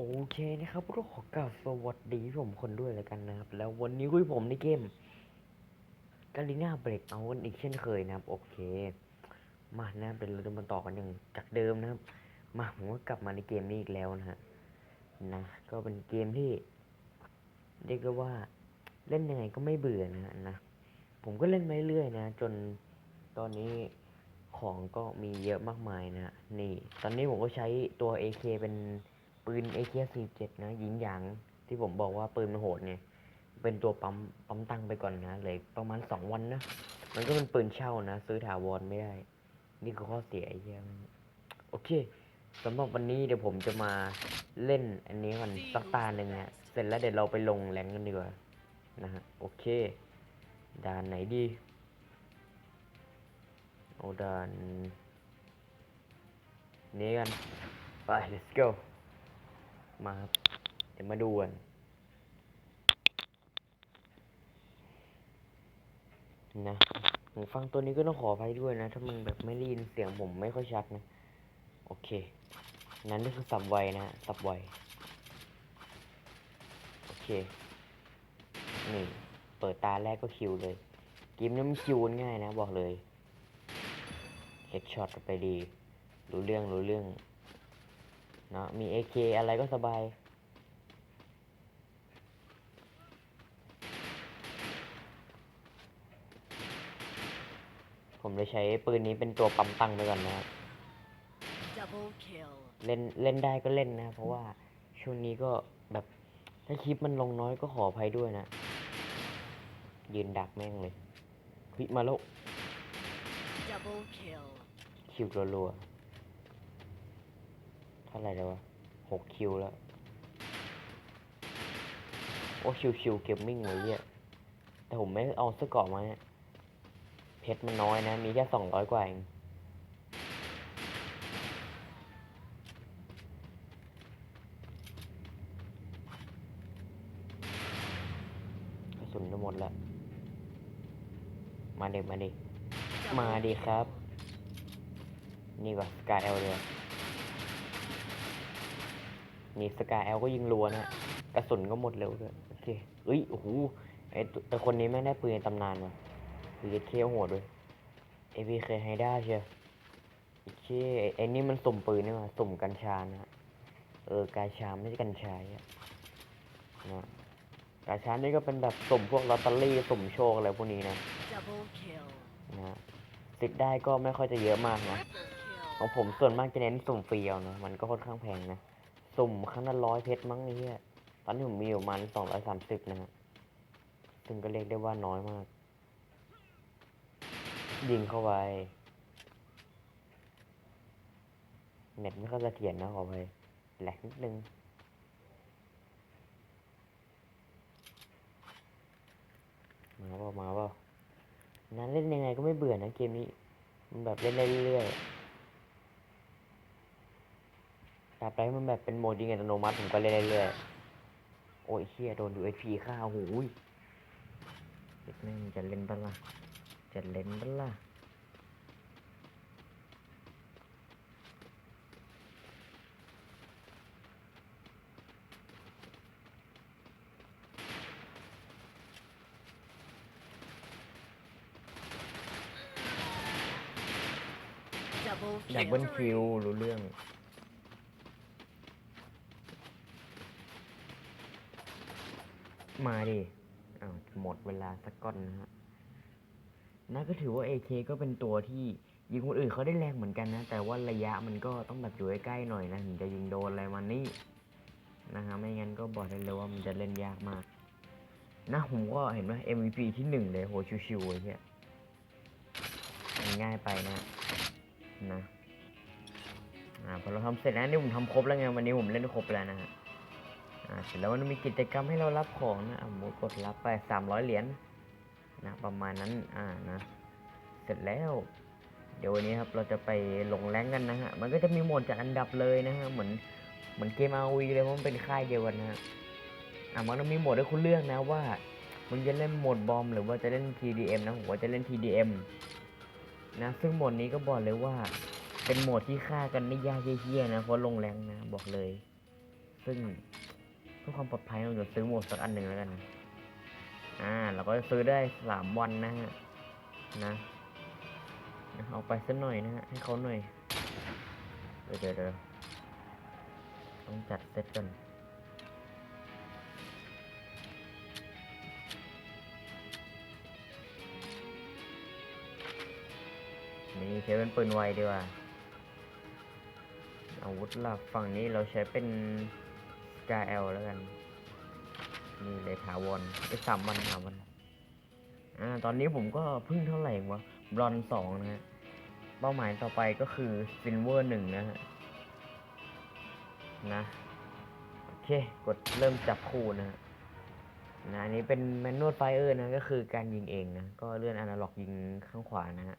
โอเคนะครับก็ขอกล่าวสวัสดีผมคนด้วยแล้วกันนะครับ แล้ววันนี้คุยผมในเกมกาลิน่าเบรกเอากันอีกเช่นเคยนะครับ โอเค มานะเป็นเราจะมาต่อกันอย่างจากเดิมนะครับ มาผมก็กลับมาในเกมนี้อีกแล้วนะฮะนะก็เป็นเกมที่ เรียกได้ว่าเล่นยังไงก็ไม่เบื่อนะนะ ผมก็เล่นมาเรื่อยๆนะ จนตอนนี้ของก็มีเยอะมากมายนะนี่ ตอนนี้ผมก็ใช้ตัว AK เป็น ปืน AK47 นะหญิงหยางที่ผมบอกว่าปืนมันโหดไงเป็นตัวปั๊มปั๊มตังค์ไปก่อนนะเลยประมาณสองวันนะ มันก็เป็นปืนเช่านะ ซื้อถาวรไม่ได้ นี่คือข้อเสียไอ้เหี้ยโอเคสำหรับวันนี้เดี๋ยวผมจะมาเล่นอันนี้ก่อนสักตาหนึ่งนะเสร็จแล้วเดี๋ยวเราไปลงแรงกันดีกว่านะฮะโอเค ด่านไหนดีเอด่านนี้กันไป let's go มาครับ เดี๋ยวมาดูกันนะหูฟังตัวนี้ก็ต้องขออภัยด้วยนะ ถ้ามันแบบไม่ได้ยินเสียงผมไม่ค่อยชัดนะ โอเค นั้นนี่คือสับไวนะฮะสับไวโอเค นี่ เปิดตาแรกก็คิวเลยเกมนี้มันคิวง่ายนะ บอกเลยเฮดช็อตไปดี รู้เรื่องรู้เรื่อง นาะมี AK อะไรก็สบาย ผมเลยใช้ปืนนี้เป็นตัวปั๊มตังค์ไปก่อนนะครับ Double kill. เล่นเล่นได้ก็เล่นนะ เพราะว่าช่วงนี้ก็แบบถ้าคลิปมันลงน้อยก็ขออภัยด้วยนะ ยืนดักแม่งเลยวิมาแล้ว Double kill. คิวรัวๆเท่าไหร่แล้ววะหกคิวแล้ว โอ้ชิวชิวเกมมิ่งเลยเนี่ยแต่ผมไม่เอาเสื้อเกราะมาเนี่ยเพชรมันน้อยนะ มีแค่สองร้อยกว่าเองกระสุนจะหมดแล้ว มาเด็กมาดิมาดีครับ นี่ก่อนสกาเอลเลย นี่สกาเอลก็ยิงรัวนะ กระสุนก็หมดเร็วด้วยโอเคเอ้ย โอ้โห ไอตัวไอคนนี้แม่งได้ปืนในตำนานว่ะปืนเคโหดด้วยเอพีเคไฮด้าเชียวโอเคไอ้นี่มันสุ่มปืนนี่มาสุ่มกัญชานะ เออกาชาไม่ใช่กัญชาอะนะกาชานี่ก็เป็นแบบสุ่มพวกลอตเตอรี่สุ่มโชคอะไรพวกนี้นะ Double kill. นะฮะติดได้ก็ไม่ค่อยจะเยอะมากนะ Triple ของ kill. ผมส่วนมากจะเน้นสุ่มฟรีเอานะ มันก็ค่อนข้างแพงนะ สุ่มครั้งละร้อยเพชรมั้งไอ้เหี้ยตอนนี้ผมมีอยู่มาณสองร้อยสามสิบนะฮะซึ่งก็เรียกได้ว่าน้อยมาก ยิงเข้าไปเน็ตไม่ค่อยเสถียรนะขอไปแหลกนิดนึงมาเปล่ามาเปล่านั้นเล่นยังไงก็ไม่เบื่อนะเกมนี้ มันแบบเล่นได้เรื่อยๆ ตราบใดมันแบบเป็นโหมดยิงอัตโนมัติผมก็เล่นได้เรื่อยๆโอ้ยเฮียโดน USP ฆ่าโอ้โหูยเด็กแม่งจะเล่นปะล่ะจะเล่นปะล่ะ Double ดับเบิล kill. คิวรู้เรื่อง มาดิอ้าวหมดเวลาสักก้อนนะฮะนั่นก็ถือว่า AK ก็เป็นตัวที่ยิงคนอื่นเขาได้แรงเหมือนกันนะ แต่ว่าระยะมันก็ต้องแบบอยู่ใกล้ๆหน่อยนะถึงจะยิงโดนอะไรมันนี่นะฮะไม่งั้นก็บอกได้เลยว่ามันจะเล่นยากมาก นะผมก็เห็นไหม MVP ที่หนึ่งเลยโหชิวๆไอ้เหี้ยง่ายไปนะนะอ่าพอเราทำเสร็จแล้วนี่ผมทำครบแล้วไงวันนี้ผมเล่นครบแล้วนะฮะ เสร็จแล้วมันมีกิจกรรมให้เรารับของนะอะหมดกดรับไปสามร้อยเหรียญนะประมาณนั้นอ่านะเสร็จแล้ว เดี๋ยววันนี้ครับเราจะไปลงแรงกันนะฮะมันก็จะมีโหมดจัดอันดับเลยนะฮะเหมือนเหมือนเกม RV เลยเพราะมันเป็นค่ายเดียวกันนะฮะอะมันมีโหมดให้คุณเลือกนะว่ามึงจะเล่นโหมดบอมหรือว่าจะเล่น TDM นะผมว่าจะเล่น TDM นะซึ่งโหมดนี้ก็บอกเลยว่า เป็นโหมดที่ฆ่ากันได้ยากเยี่ยนะเพราะลงแรงนะบอกเลย ซึ่ง พื่อความปลอดภัยเราจะซื้อหมวกสักอันหนึ่งแล้วกัน อ่า เราก็จะซื้อได้สามวันนะฮะ นะเอาไปสักหน่อยนะฮะ ให้เขาหน่อย เดี๋ยวเดี๋ยวต้องจัดเซตกันนี่ใช้เป็นปืนไวดีกว่าอาวุธหลักฝั่งนี้เราใช้เป็น กาเอลแล้วกัน นี่เลยถาวรไปสามวันถาวรอ่าตอนนี้ผมก็พิ่งเท่าไหร่วะบรอนสองนะฮะ เป้าหมายต่อไปก็คือซิลเวอร์หนึ่งนะฮะ นะ โอเค กดเริ่มจับคู่นะฮะนะอันนี้เป็นแมนนวลไฟเออร์นะก็คือการยิงเองนะ ก็เลื่อนอนาล็อกยิงข้างขวานะฮะ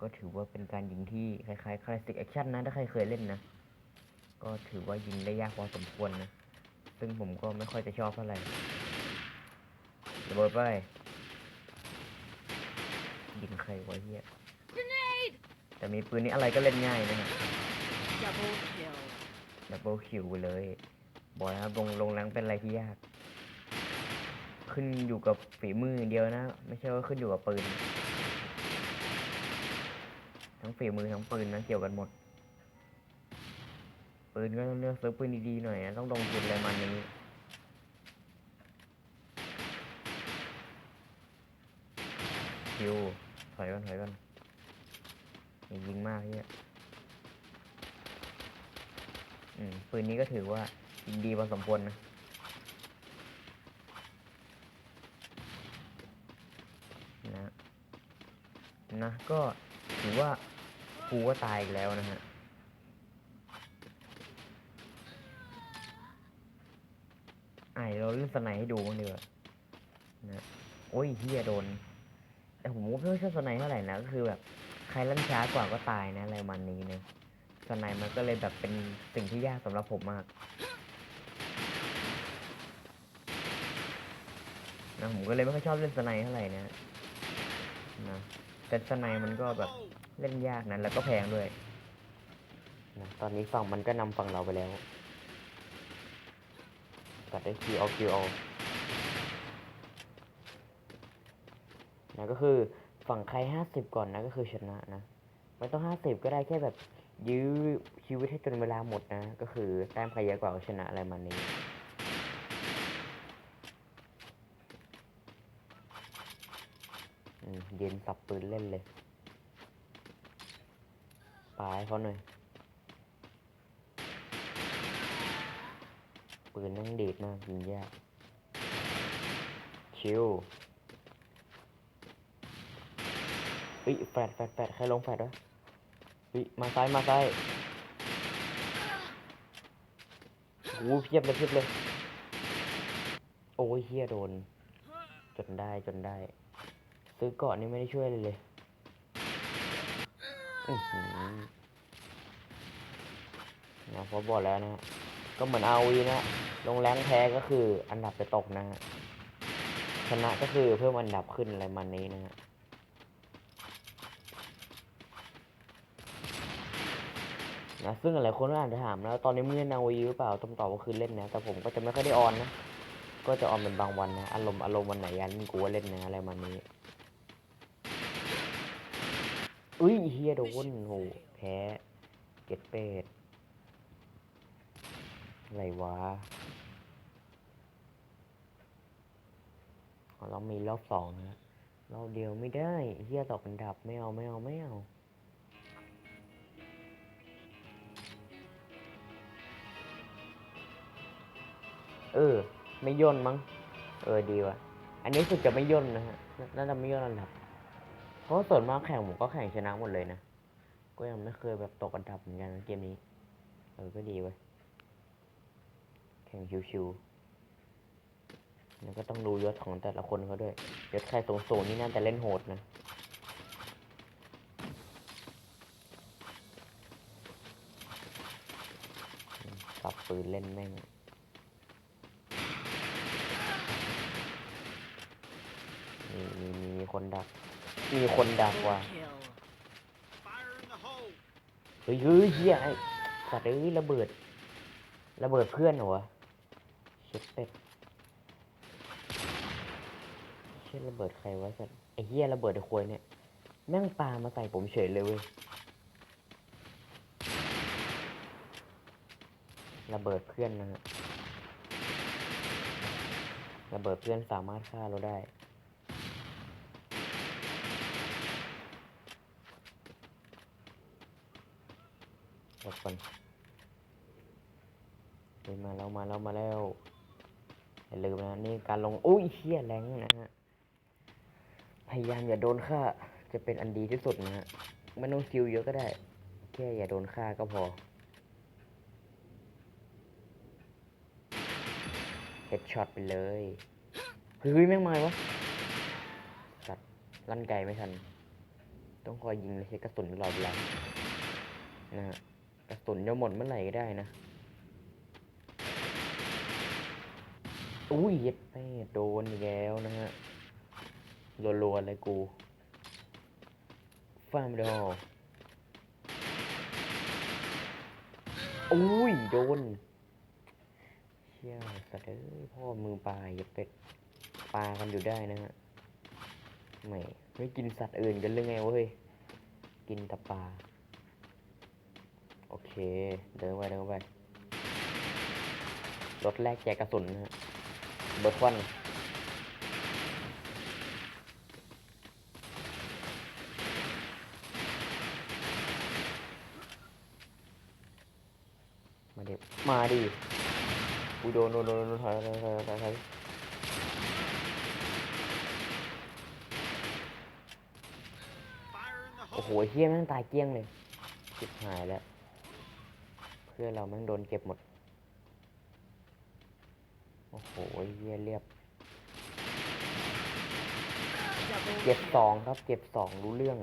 ก็ถือว่าเป็นการยิงที่คล้ายๆคลาสสิกแอคชั่นนะ ถ้าใครเคยเล่นนะ ก็ถือว่ายิงได้ยากพอสมควรนะ ซึ่งผมก็ไม่ค่อยจะชอบเท่าไหร่ระเบิดไปยิงใครวะเฮียแต่มีปืนนี้อะไรก็เล่นง่ายนะฮะ Double kill. ดับเบิลคิวไปเลยบอกนะครับลงลงแรงเป็นอะไรที่ยาก ขึ้นอยู่กับฝีมืออย่างเดียวนะ ไม่ใช่ว่าขึ้นอยู่กับปืน ทั้งฝีมือทั้งปืนนะเกี่ยวกันหมด ปืนก็ต้องเลือกซื้อปืนดีๆหน่อยนะต้องลงทุนอะไรมันนี้คิวถอยก่อนถอยก่อนอย่ายิงมากเฮียอืมปืนนี้ก็ถือว่ายิงดีพอสมควรนะนะ นะก็ถือว่ากูก็ตายอีกแล้วนะฮะ ไอ เราเล่นสไนให้ดูบ้างดีกว่านะโอ้ยเฮียโดน แต่ผมก็ไม่ค่อยชอบสไนเท่าไหร่นะก็คือแบบใครลั่นช้ากว่าก็ตายนะอะไรมันนี้นะสไนมันก็เลยแบบเป็นสิ่งที่ยากสำหรับผมมากนะผมก็เลยไม่ค่อยชอบเล่นสไนเท่าไหร่นะนะแต่สไนมันก็แบบเล่นยากนะแล้วก็แพงด้วยนะตอนนี้ฝั่งมันก็นำฝั่งเราไปแล้ว ตัดได้คิวเอาคิวเอานะก็คือฝั่งใครห้าสิบก่อนนะก็คือชนะนะ ไม่ต้องห้าสิบก็ได้แค่แบบยื้อชีวิตให้จนเวลาหมดนะ ก็คือแต้มใครเยอะกว่าชนะอะไรมันนี้เย็นสับปืนเล่นเลยปาให้เขาหน่อย ปืนนั่งดีดมากยิงยากชิวเฮ้ยแฟดแฟดแฟดใครลงแฟดวะเฮ้ยมาซ้ายมาซ้ายโอ้เพียบเลยเพียบเลย โอ้ยเฮียโดน จนได้จนได้ ซื้อเกาะนี่ไม่ได้ช่วยเลยเลยอือหือนะพราะบอกแล้วนะฮะ ก็เหมือนเอาวีนะลงแรงแพ้ก็คืออันดับจะตกนะฮะชนะก็คือเพิ่มอันดับขึ้นอะไรมันนี้นะฮะนะซึ่งหลายคนก็อาจจะถามแล้วตอนนี้มึงเล่นนาวีหรือเปล่าต้องตอบว่าคือเล่นนะ แต่ผมก็จะไม่ค่อยได้ออนนะ ก็จะออนเป็นบางวันนะ อารมณ์อารมณ์วันไหนยันนกูว่าเล่นนะอะไรมันนี้อุ้ยเฮียโดนโหแพ้เก็ดเป็ด อะไรวะเรามีรอบสองนะรอบเดียวไม่ได้เฮียตกเป็นดับไม่เอาไม่เอาไม่เอาเออ ไม่ย่นมั้ง เออดีว่ะ อันนี้สึกจะไม่ย่นนะฮะ น่าจะไม่ย่นอันดับ เพราะส่วนมากแข่งผมก็แข่งชนะหมดเลยนะ ก็ยังไม่เคยแบบตกอันดับเหมือนกันเกมนี้ เออ ก็ดีเว้ย แข่งชิวๆแล้วก็ต้องดูยศของแต่ละคนเขาด้วยยศใครสูงๆนี่น่าจะเล่นโหดนะสับปืนเล่นแม่ง มีมีมีคนดัก มีคนดักว่ะเฮ้ยเฮ้ยเฮียสัตว์เอ้ยระเบิด ระเบิดเพื่อนเหรอวะ เช็ดเป็ดเช่นระเบิดใครวะสัตว์ไอ้เหี้ยระเบิดไอ้ควยเนี่ยแม่งปามาใส่ผมเฉยเลยเว้ยระเบิดเพื่อนนะฮะระเบิดเพื่อนสามารถฆ่าเราได้หลบก่อนเฮ้ยมาแล้วมาแล้วมาแล้ว อย่าลืมนะนี่การลงอุ้ยเชี่ยแรงนะฮะพยายามอย่าโดนฆ่าจะเป็นอันดีที่สุดนะฮะไม่ต้องคิวเยอะก็ได้ แค่อย่าโดนฆ่าก็พอเฮดช็อตไปเลยเฮ้ยแม่งมาวะสัตว์ลั่นไกไม่ทัน ต้องคอยยิงเลยใช้กระสุนตลอดเวลานะฮะกระสุนจะหมดเมื่อไหร่ก็ได้นะ อุ้ยเย็ดแม่โดนอีกแล้วนะฮะรัวๆเลยกูฟาร์มดออุ้ยโดนเชี่ยสัตว์เอ้ยพ่อมือปลาอย่าเป็ดปลากันอยู่ได้นะฮะไม่ไม่กินสัตว์อื่นกันหรือไงวะเฮ้ยกินแต่ปลาโอเค เดินไปเดินไปรถแรกแจกกระสุนนะฮะ เบอร์ควันมาเดี๋ยวมาดิกูโดนโดนโดนโดนถอยถอยถอยถอยถอยโอ้โหเฮี้ยแม่งตายเกลี้ยงเลยชิบหายแล้ว เพื่อนเราแม่งโดนเก็บหมด หเฮียเรียบ เก็บสองครับ เก็บสองรู้เรื่อง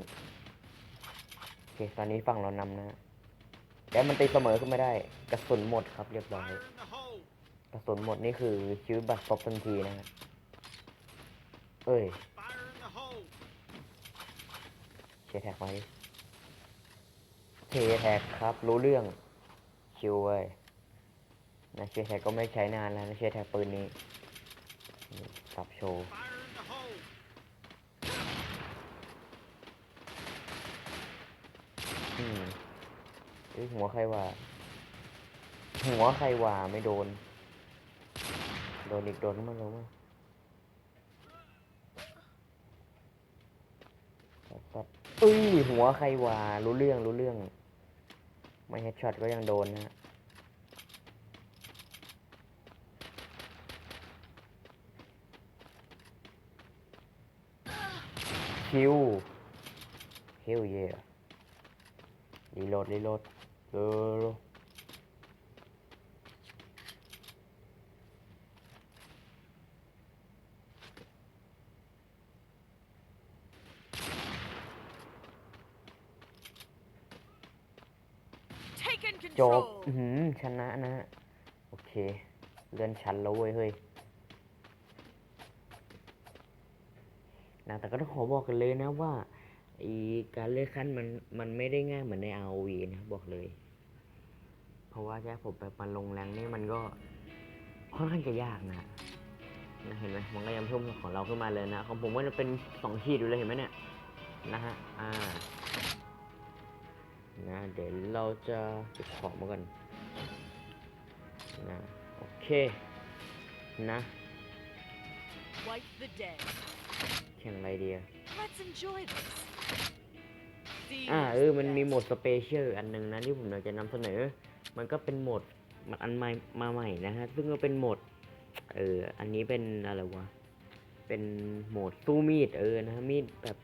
โอเคตอนนี้ฝั่งเรานำนะ แล้วมันตีเสมอขึ้นไม่ได้ กระสุนหมดครับเรียบร้อย กระสุนหมดนี่คือชีวิตบัตรซบทันทีนะเอ้ยเชยแท็กมาดิเชยแท็กครับ รู้เรื่อง ชิวเว้ย นะเชียร์แท็กก็ไม่ใช้นานแล้วนะเชียร์แท็กปืนนี้สับโชว์อืมอ้ยหัวใครว่าหัวใครว่าไม่โดน โดนอีกโดนมาโดนมาสับสับเอ้ยหัวใครว่ารู้เรื่องรู้เรื่อง ไม่เฮดช็อตก็ยังโดนนะฮะ คิวเฮลเย่รีโหลดรีโหลดเร็วๆ Taken จบ control. อื้อหือชนะนะฮะโอเค เลื่อนชั้นแล้วเว้ยเฮ้ย นะแต่ก็ต้องขอบอกกันเลยนะว่าอีการเลื่อนขั้นมันมันไม่ได้ง่ายเหมือนใน ROV นะบอกเลย เพราะว่าแค่ผมไปปันลงแรงนี่มันก็ค่อนข้างจะยากนะนะเห็นไหมมันก็ยังเพิ่มของเราขึ้นมาเลยนะ ของผมก็จะเป็นสองขีดอยู่เลยเห็นไหมเนี่ยนะฮะอ่านะเดี๋ยวเราจะเก็บของมาก่อนนะโอเคนะ Wipe the dead. แข่งอะไรดีอะ Let's enjoy this. อ่า Seems เออมันมี best. โหมดสเปเชียลอันหนึงนะที่ผมอยากจะนำเสนอ มันก็เป็นโหมดมันอันใหม่มาใหม่นะฮะซึ่งก็เป็นโหมดเอออันนี้เป็นอะไรวะเป็นโหมดสู้มีดเออนะมีดแบบ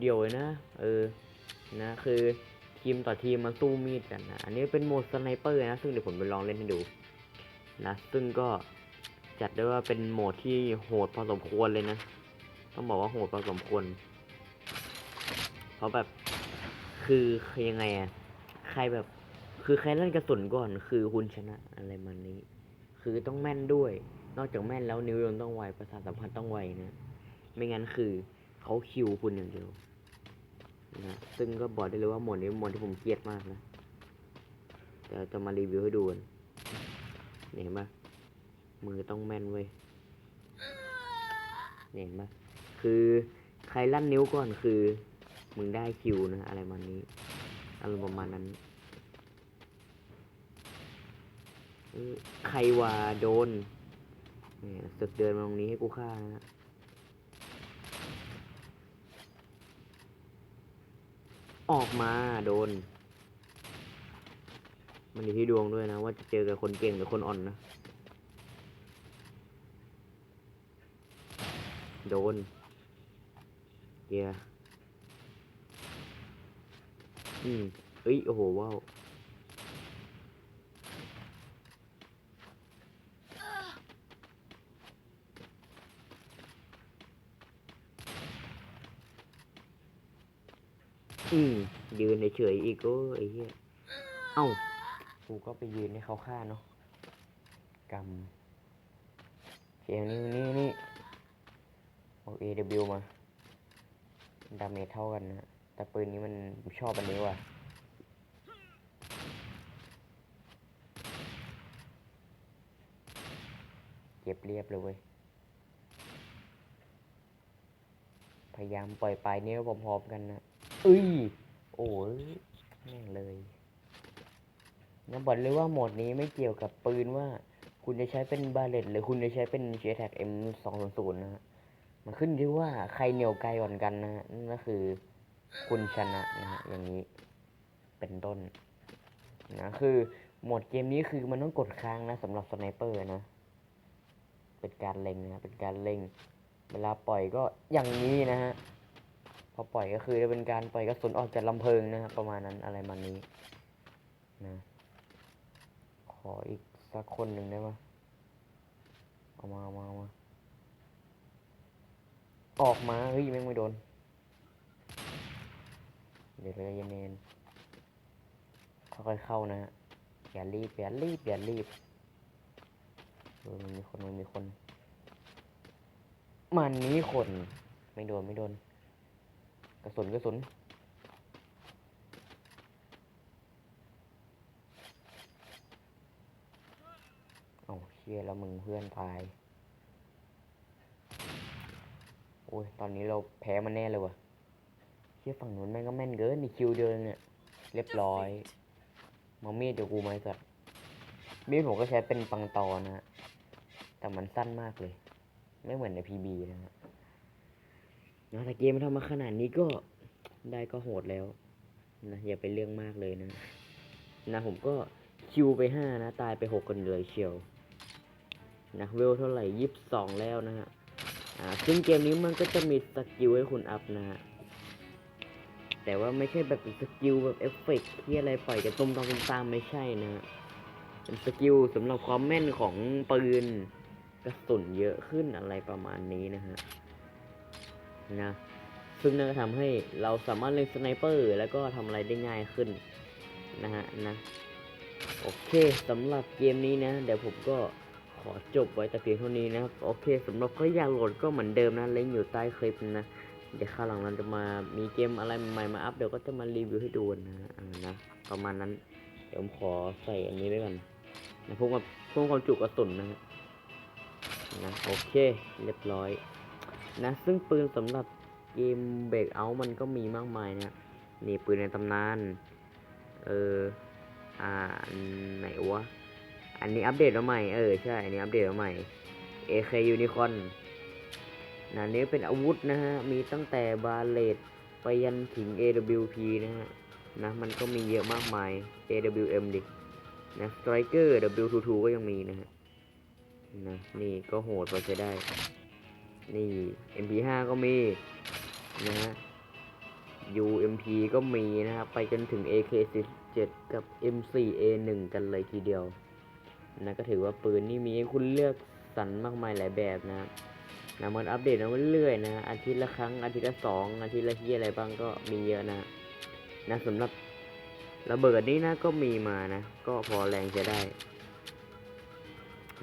เดียวๆเลยนะเออนะคือทีมต่อทีมมาสู้มีดกันนะอันนี้เป็นโหมดสไนเปอร์นะ ซึ่งเดี๋ยวผมไปลองเล่นให้ดูนะซึ่งก็จัดได้ว่าเป็นโหมดที่โหดพอสมควรเลยนะ ต้องบอกว่าโหดพอสมควรเพราะแบบคือคือยังไงอะใครแบบ คือใครเล่นกระสุนก่อน คือคุณชนะอะไรมันนี้ คือต้องแม่นด้วย นอกจากแม่นแล้วนิ้วยังต้องไวประสาทสัมผัสต้องไวนะไม่งั้นคือเขาคิวคุณอย่างเดียวนะซึ่งก็บอกได้เลยว่าหมดนี้เป็นโหมดที่ผมเกลียดมากนะเดี๋ยวจะมารีวิวให้ดูกันเห็นปะมือต้องแม่นเว้ยเห็นปะ คือใครลั่นนิ้วก่อนคือ มึงได้คิวนะอะไรประมาณนี้อารมณ์ประมาณนั้นใครว่าโดนเนี่ยสึกเดินมาตรงนี้ให้กูฆ่านะออกมาโดน มันอยู่ที่ดวงด้วยนะ ว่าจะเจอกับคนเก่งหรือคนอ่อนนะ โดน เกียร์อืมเอ้ย โอ้โห ว้าว อืม ยืนเฉยอีกโอ้ไอ้เหี้ย เอ้า กูก็ไปยืนให้เขาฆ่าเนาะกำเขียนี่นี่นี่เอา AW มา ดาเมจเท่ากันนะแต่ปืนนี้มันผมชอบอันนี้ว่ะเก็บเรียบเลยเว้ยพยายามปล่อยปลายนิ้วพร้อมๆกันนะเอ้ยโอ้ยแม่งเลยนะบอกเลยว่าโหมดนี้ไม่เกี่ยวกับปืนว่า คุณจะใช้เป็นบาเลตหรือคุณจะใช้เป็นเชแท็ก M สองศูนย์นะฮะ มันขึ้นที่ว่าใครเหนียวไกลกว่ากันนะฮะนั่นก็คือ คุณชนะนะฮะอย่างนี้เป็นต้นนะคือโหมดเกมนี้คือมันต้องกดค้างนะสำหรับสไนเปอร์นะเป็นการเล็งนะเป็นการเล็ง เวลาปล่อยก็อย่างนี้นะฮะพอปล่อยก็คือจะเป็นการปล่อยกระสุนออกจากลำเพลิงนะครับประมาณนั้นอะไรมานี้นะขออีกสักคนหนึ่งได้ปะเอามาเอามาเอามา ออกมา เฮ้ยแม่งไม่โดน เดี๋ยวเราเย็นเนค่อยๆเข้านะฮะอย่ารีบอย่ารีบอย่ารีบเออมันมีคนมันมีคน มันนี้คน ไม่โดนไม่โดน กระสุนกระสุนเอาเชี่ยแล้วมึงเพื่อนตาย โอ้ย ตอนนี้เราแพ้มันแน่เลยวะเชี่ยฝั่งนู้นแม่งก็แม่นเกินนี่คิวเดินเนี่ย เรียบร้อยมามีดเดี๋ยวกูไหมาสัตว์มีดผมก็ใช้เป็นปังตอนะฮะ แต่มันสั้นมากเลย ไม่เหมือนในพีบีนะฮะนะแต่เกมมันทำมาขนาดนี้ก็ได้ก็โหดแล้วนะอย่าไปเรื่องมากเลยนะ นะผมก็คิวไปห้านะ ตายไปหกคนเลยเชียวนะเวลเท่าไหร่ยี่สิบสองแล้วนะฮะ อ่าซึ่งเกมนี้มันก็จะมีสกิลให้คุณอัพนะฮะแต่ว่าไม่ใช่แบบสกิลแบบเอฟเฟกต์ที่อะไรปล่อยกันตุ้มตามตุ้มตามไม่ใช่นะฮะเป็นสกิลสำหรับความแม่นของปืนกระสุนเยอะขึ้นอะไรประมาณนี้นะฮะนะซึ่งนั่นก็ทำให้เราสามารถเล่นสไนเปอร์แล้วก็ทำอะไรได้ง่ายขึ้นนะฮะนะโอเคสำหรับเกมนี้นะ เดี๋ยวผมก็ ขอจบไว้แต่เพียงเท่านี้นะครับ โอเคสำหรับใครอยากโหลดก็เหมือนเดิมนะลิงก์อยู่ใต้คลิปนะ เดี๋ยวข้างหลังเราจะมามีเกมอะไรใหม่มาอัพเดี๋ยวก็จะมารีวิวให้ดูนะนะ ประมาณนั้น เดี๋ยวผมขอใส่อันนี้ไว้ก่อนนะพวกกับพวกความจุกระสุนนะนะโอเคเรียบร้อยนะซึ่งปืนสำหรับเกมเบรกเอามันก็มีมากมายนะนี่ปืนในตำนาน เออ อ่าอันไหนวะ อันนี้อัปเดตมาใหม่ เออ ใช่ อันนี้อัปเดตมาใหม่ AK Unicorn นะนี้เป็นอาวุธนะฮะ มีตั้งแต่บาเลตไปยันถึง AWP นะฮะ นะ มันก็มีเยอะมากมาย AWM ดิ นะ Striker W22 ก็ยังมีนะฮะ นะ นี่ก็โหดพอใช้ได้ นี่ MP5 ก็มี นะฮะ UMP ก็มีนะครับ ไปจนถึง AK47 กับ M4A1 กันเลยทีเดียว นะก็ถือว่าปืนนี่มีให้คุณเลือกสรรมากมายหลายแบบนะนะมันอัปเดตมาเรื่อยๆนะอาทิตย์ละครั้งอาทิตย์ละสองอาทิตย์ละที่อะไรบ้างก็มีเยอะนะนะสำหรับระเบิดนี่นะก็มีมานะ ก็พอแรงจะได้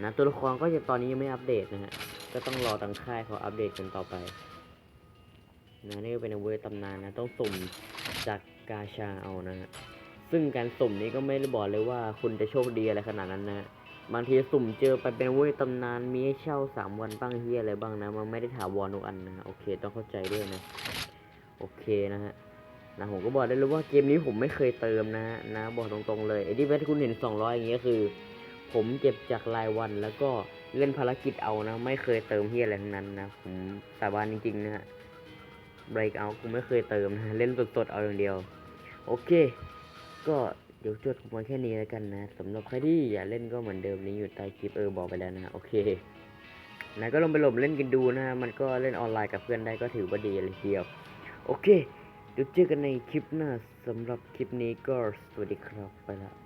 นะตัวละครก็จะตอนนี้ยังไม่อัปเดตนะฮะก็ต้องรอทางค่ายเขาอัปเดตกันต่อไปนะนี่ก็เป็นอาวุธตำนานนะ ต้องสุ่มจากกาชาเอานะฮะซึ่งการสุ่มนี้ก็ไม่ได้บอกเลยว่าคุณจะโชคดีอะไรขนาดนั้นนะ บางทีสุ่มเจอไปเป็นเว้ยตำนานมีให้เช่าสามวันบ้างเฮียอะไรบ้างนะมันไม่ได้ถาวรทุกอันนะโอเคต้องเข้าใจด้วยนะ โอเคนะฮะนะผมก็บอกได้เลยว่าเกมนี้ผมไม่เคยเติมนะฮะนะบอกตรงๆเลยไอ้ที่เวทคุณเห็น200อย่างเงี้ยคือ ผมเก็บจากรายวันแล้วก็เล่นภารกิจเอานะ ไม่เคยเติมเฮียอะไรทั้งนั้นนะผมสาบานจริงๆนะฮะ break out กูไม่เคยเติมนะเล่นสดๆเอาอย่างเดียว โอเค ก็ ดี๋ยวจดผมไว้แค่นี้แล้วกันนะสำหรับใครที่อยากเล่นก็เหมือนเดิมนี้อยู่ใต้คลิปเออบอกไปแล้วนะโอเคนะก็ลองไปหลบเล่นกันดูนะฮะมันก็เล่นออนไลน์กับเพื่อนได้ก็ถือว่าดีเลยทีเดียว โอเคเดี๋ยวเจอกันในคลิปหน้าสำหรับคลิปนี้ก็สวัสดีครับไปละ